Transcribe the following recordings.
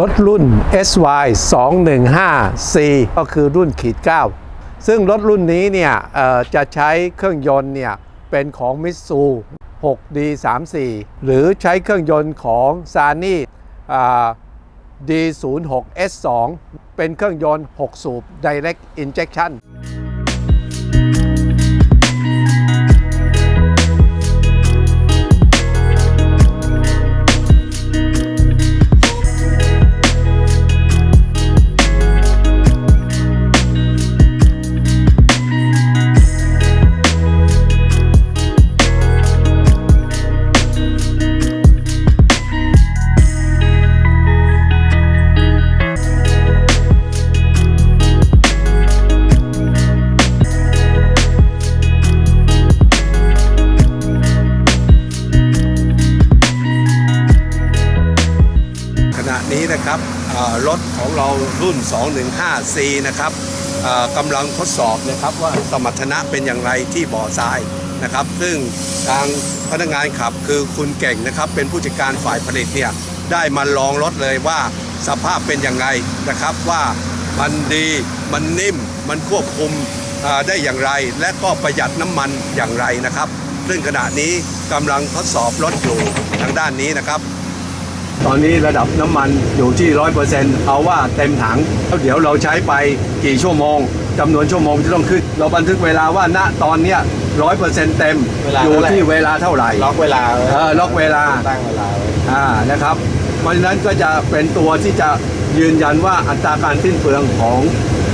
รถรุ่น SY 215C ก็คือรุ่นขีด 9 ซึ่งรถรุ่นนี้เนี่ยจะใช้เครื่องยนต์เนี่ยเป็นของมิตซู 6D34 หรือใช้เครื่องยนต์ของ s a n y D06S2 เป็นเครื่องยนต์ 6 สูบ Direct Injection ณะนี้นะครับรถของเรารุ่น 215C นะครับกำลังทดสอบนะครับว่าสมรรถนะเป็นอย่างไรที่บ่อทรายนะครับ ซึ่งทางพนักงานขับคือคุณเก่งนะครับ เป็นผู้จัดการฝ่ายผลิตเนี่ยได้มาลองรถเลยว่าสภาพเป็นอย่างไรนะครับว่ามันดีมันนิ่มมันควบคุมได้อย่างไร และก็ประหยัดน้ำมันอย่างไรนะครับ ซึ่งขณะนี้กำลังทดสอบรถอยู่ทางด้านนี้นะครับ ตอนนี้ระดับน้ำมันอยู่ที่ร้อยเปอร์เซ็นต์เอาว่าเต็มถังแล้วเดี๋ยวเราใช้ไปกี่ชั่วโมงจำนวนชั่วโมงที่ต้องขึ้น เราบันทึกเวลาว่าณตอนเนี้ยร้อยเปอร์เซ็นต์เต็มเวลาอยู่เท่าไหร่ ที่เวลาเท่าไหร่ ล็อกเวลาไว้เออล็อกเวลา ตั้งเวลาไว้อ่านะครับ เพราะฉะนั้นก็จะเป็นตัวที่จะยืนยันว่าอัตราการสิ้นเปลืองของ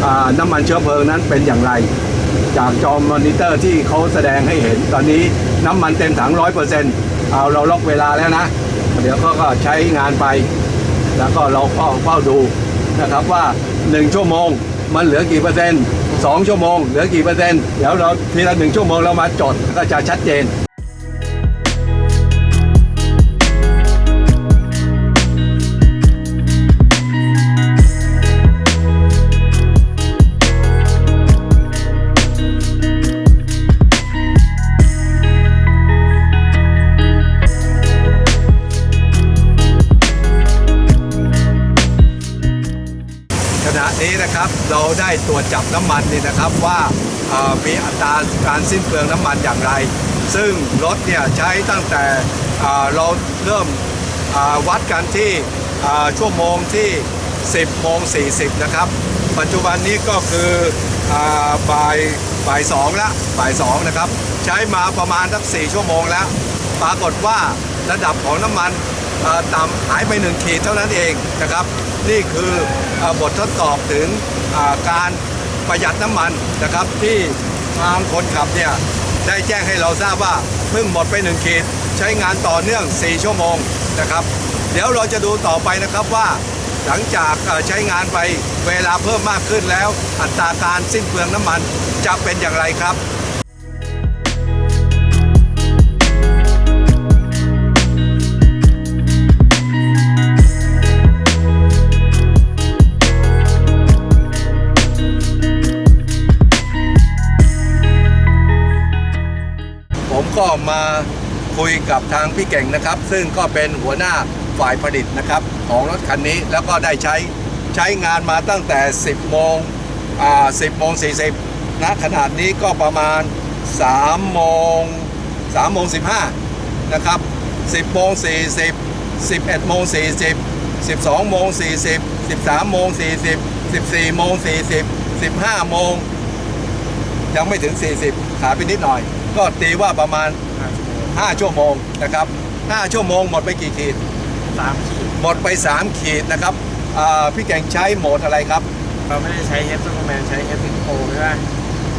อาน้ำมันเชื้อเพลิงนั้นเป็นอย่างไร จากจอมอนิเตอร์ที่เขาแสดงให้เห็น ตอนนี้น้ำมันเต็มถังร้อยเปอร์เซ็นต์เอาเราล็อกเวลาแล้วนะ เดี๋ยวเขาก็ใช้งานไป แล้วก็เราเฝ้าเฝ้าดูนะครับว่า 1 ชั่วโมงมันเหลือกี่เปอร์เซ็นต์สองชั่วโมงเหลือกี่เปอร์เซ็นต์เดี๋ยวเราทีละหนึ่งชั่วโมงเรามาจดก็จะชัดเจน เราได้ตรวจจับน้ำมันนี่นะครับว่ามีอัตราการสิ้นเปลืองน้ำมันอย่างไร ซึ่งรถเนี่ยใช้ตั้งแต่เราเริ่มวัดกันที่ชั่วโมงที่ 10โมง40 นะครับ ปัจจุบันนี้ก็คืออบ่ายบ่ายสองละบ่ายสองนะครับ ใช้มาประมาณสัก4ชั่วโมงแล้ว ปรากฏว่า ระดับของน้ำมันต่ำหายไปหนึ่งขีดเท่านั้นเองนะครับ นี่คืออบททดสอบถึงการประหยัดน้ำมันนะครับ ที่ทางคนขับเนี่ยได้แจ้งให้เราทราบว่าเพิ่งหมดไปหนึ่งขีดใช้งานต่อเนื่อง 4 ชั่วโมงนะครับ เดี๋ยวเราจะดูต่อไปนะครับว่าหลังจากใช้งานไปเวลาเพิ่มมากขึ้นแล้ว อัตราการสิ้นเปลืองน้ำมันจะเป็นอย่างไรครับ ก็มาคุยกับทางพี่เก่งนะครับ ซึ่งก็เป็นหัวหน้าฝ่ายผลิตนะครับของรถคันนี้แล้วก็ได้ใช้ใช้งานมาตั้งแต่ 10 โมงอ่า10 โมง 40นะขนาดนี้ก็ประมาณ 3 โมง 3 โมง 15 นะครับ 10 โมง 40 11 โมง 40 12 โมง 40 13 โมง 40 14 โมง 40 15 โมง ยังไม่ถึง 40 ขาไปนิดหน่อย ก็ตีว่าประมาณ 5 ชั่วโมงนะครับ 5 ชั่วโมงหมดไปกี่ขีดสามขีด หมดไป 3 ขีดนะครับอ่าพี่แก่งใช้โหมดอะไรครับ เราไม่ได้ใช้เฮดซูเปอร์แมนใช้เฮดซิงโปใช่ไหม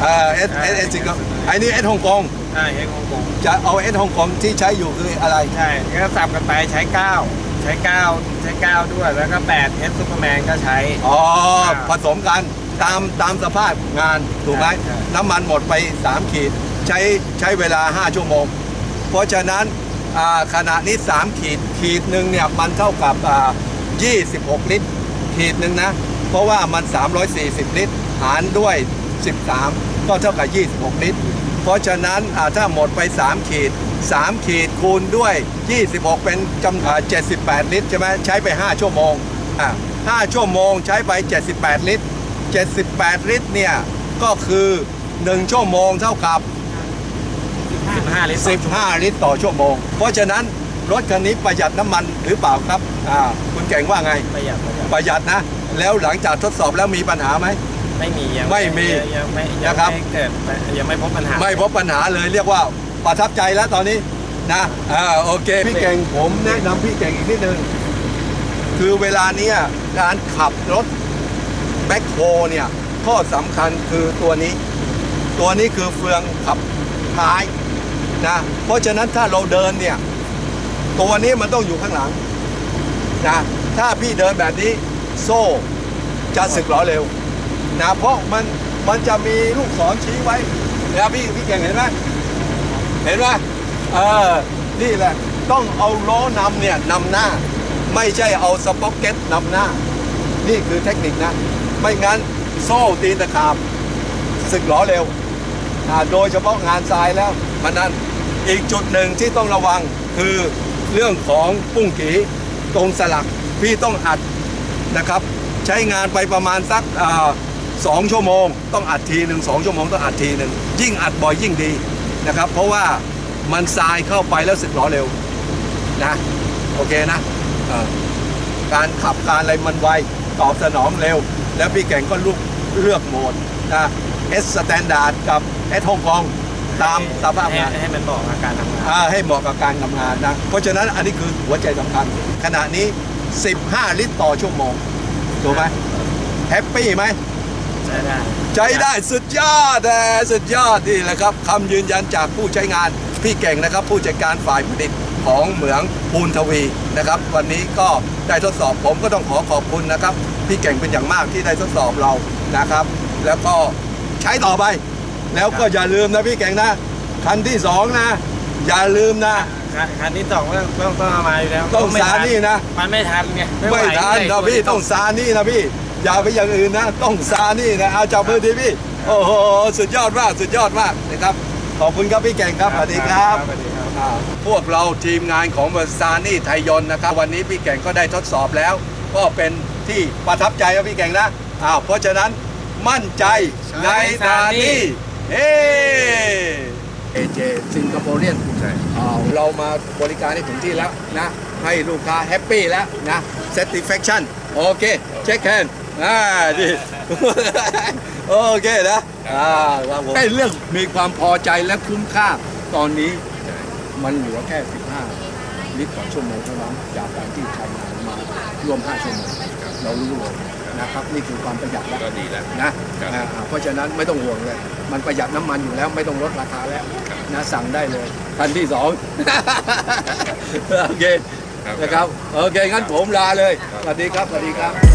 เอเอสเอสเอสก็ไอ้นี่เอสฮ่องกงใช่เฮดฮ่องกงจะเอาเอสฮ่องกงที่ใช้อยู่คืออะไร ใช่ก็สับกันไปใช้เก้าใช้เก้าใช้เก้าด้วยแล้วก็แปดเฮดซูเปอร์แมนก็ใช้ อ๋ออ่าผสมกันตามตามสภาพงานถูกไหมใช่ใช่น้ำมันหมดไป 3 ขีด ใช้ใช้เวลา 5 ชั่วโมง เพราะฉะนั้นอ่าขณะนี้ 3 ขีดขีดหนึ่งเนี่ยมันเท่ากับอ่า26 ลิตร ขีดหนึ่งนะ เพราะว่ามัน 340 ลิตร หารด้วย 13 ก็เท่ากับ 26 ลิตร เพราะฉะนั้นถ้าหมดไป 3 ขีด 3 ขีดคูณด้วย 26 เป็นจำอ่า78 ลิตรใช่ไหมใช้ไป 5 ชั่วโมง5ชั่วโมงใช้ไป 78 ลิตร 78 ลิตรเนี่ยก็คือ 1 ชั่วโมงเท่ากับ 15 ลิตร15 ลิตรต่อชั่วโมง เพราะฉะนั้นรถคันนี้ประหยัดน้ำมันหรือเปล่าครับอ่าคุณเก่งว่าไง ประหยัดประหยัดประหยัดนะ แล้วหลังจากทดสอบแล้วมีปัญหาไหม ไม่มียังไม่มียังไม่ยังนะครับ ไม่เกิดยังไม่พบปัญหา ไม่พบปัญหาเลยเรียกว่าประทับใจแล้วตอนนี้นะอ่าโอเค พี่เก่งผมแนะนำพี่เก่งอีกนิดนึง คือเวลาเนี้ยการขับรถแบ็คโฮเนี่ยข้อสำคัญคือตัวนี้ ตัวนี้คือเฟืองขับท้าย นะเพราะฉะนั้นถ้าเราเดินเนี่ย ตัวนี้มันต้องอยู่ข้างหลังนะถ้าพี่เดินแบบนี้โซ่จะสึกหรอเร็วนะเพราะมันมันจะมีลูกศรชี้ไว้นะพี่พี่เก่งเห็นไหมเห็นไหมเออนี่แหละต้องเอาล้อนำเนี่ยนำหน้า ไม่ใช่เอาสป็อกเก็ตนำหน้า นี่คือเทคนิคนะ ไม่งั้นโซ่ตีนตะขาบสึกหรอเร็วอ่าโดยเฉพาะงานทรายแล้วมันนั่น อีกจุดหนึ่งที่ต้องระวังคือเรื่องของปุ้งกีตรงสลักพี่ต้องอัดนะครับ ใช้งานไปประมาณสักสองชั่วโมง ต้องอัดทีหนึ่งสองชั่วโมงต้องอัดทีหนึ่งยิ่งอัดบ่อยยิ่งดีนะครับ เพราะว่ามันทรายเข้าไปแล้วสึกหรอเร็วนะโอเคนะการขับการอะไรมันไวตอบสนองเร็ว แล้วพี่เก่งก็ลุกเลือกโหมดนะเอสสแตนดาร์ดกับเอสฮ่องกง ตามสภาพให้งาน ให้มันบอกอาการทำงานอ่าให้เหมาะกับการทำงานนะ เพราะฉะนั้นอันนี้คือหัวใจสำคัญ ขณะนี้ 15 ลิตรต่อชั่วโมง ถูกไหมแฮปปี้ไหม ใช้ได้ใช้ได้สุดยอดเลยสุดยอดนี่แหละครับคำยืนยันจากผู้ใช้งาน พี่เก่งนะครับ ผู้จัดการฝ่ายผลิตของเหมืองปูนทวีนะครับ วันนี้ก็ได้ทดสอบผมก็ต้องขอขอบคุณนะครับ พี่เก่งเป็นอย่างมากที่ได้ทดสอบเรานะครับ แล้วก็ใช้ต่อไป แล้วก็อย่าลืมนะพี่เก่งนะ คันที่สองนะ อย่าลืมนะ คันคันที่สองก็ต้องต้องเอามาอยู่แล้วต้องไม่สานี่นะ มันไม่ทันไงไหวไม่ทันเลยนะพี่ต้องซานี่นะพี่ อย่าไปอย่างอื่นนะ ต้องซานี่นะเอาจับมือดีพี่ โอ้โห สุดยอดมาก สุดยอดมากนะครับ ขอบคุณครับพี่เก่งครับสวัสดีครับสวัสดีครับอ่าพวกเราทีมงานของบริษัทซานี่ไทยยนต์นะครับ วันนี้พี่เก่งก็ได้ทดสอบแล้ว ก็เป็นที่ประทับใจครับพี่เก่งนะอ้าวเพราะฉะนั้นมั่นใจในซานี่ เฮ้เอเจสิงคโปร์เรียนใช่อ้าวเรามาบริการให้ถึงที่แล้วนะ ให้ลูกค้าแฮปปี้แล้วนะ satisfaction โอเค เช็คแฮนด์อ่าดีโอเคนะอ่าครับผมได้เรื่องมีความพอใจและคุ้มค่าตอนนี้มันเหลือแค่ 15 ลิตรต่อชั่วโมงเท่านั้นจากการที่ใช้งานมารวม 5 ชั่วโมงเรารู้เลย นะครับนี่คือความประหยัดแล้วก็ดีแล้วนะครับอ่าเพราะฉะนั้นไม่ต้องห่วงเลย มันประหยัดน้ำมันอยู่แล้วไม่ต้องลดราคาแล้วนะสั่งได้เลยคันที่สองโอเคครับนะครับโอเคงั้นผมลาเลยสวัสดีครับสวัสดีครับ